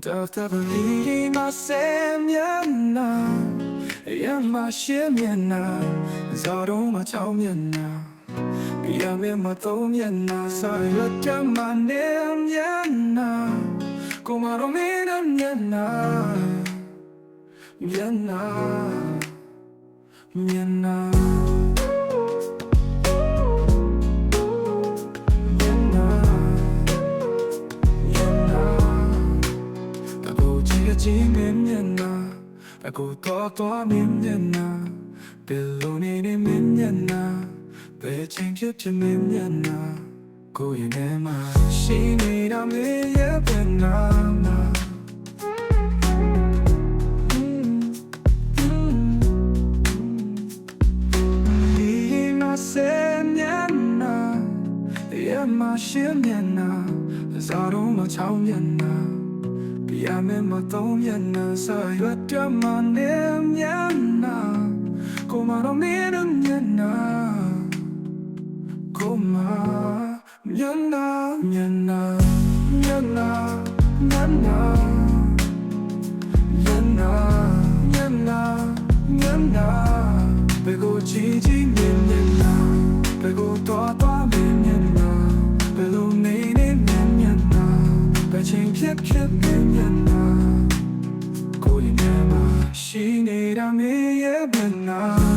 Da da ba li ma se mian na Ya ma xie mian na Za do ma မျက်ကြီးမျက်မျက်နှာဘကူတော်တော်မျက်မျက်နှာဘယ်လိုနေနေမျက်မျက်နှာဘယ်ချိန်ဖြစ်ဖြစ်မျက်မျက်နှာကိုယ်ရဲ့နေမှာရှိနေတာမင်းရဲ့ပင်နာမှာရှင်းမျက်နှာသာတော်မချောင်းမျက်နှာ Yamematom yanasa Yatyamanem yana Komarominum yana Koma Yana Yana Yana Yana Yana Yana Yana Bego chi chi nyen yana Bego toa toa ဖြစ်ဖြစ်မင်းမျက်နှာကိုယ်ရဲ့နေမှာရှိနေတာမင်းရဲ့မျက်နှာ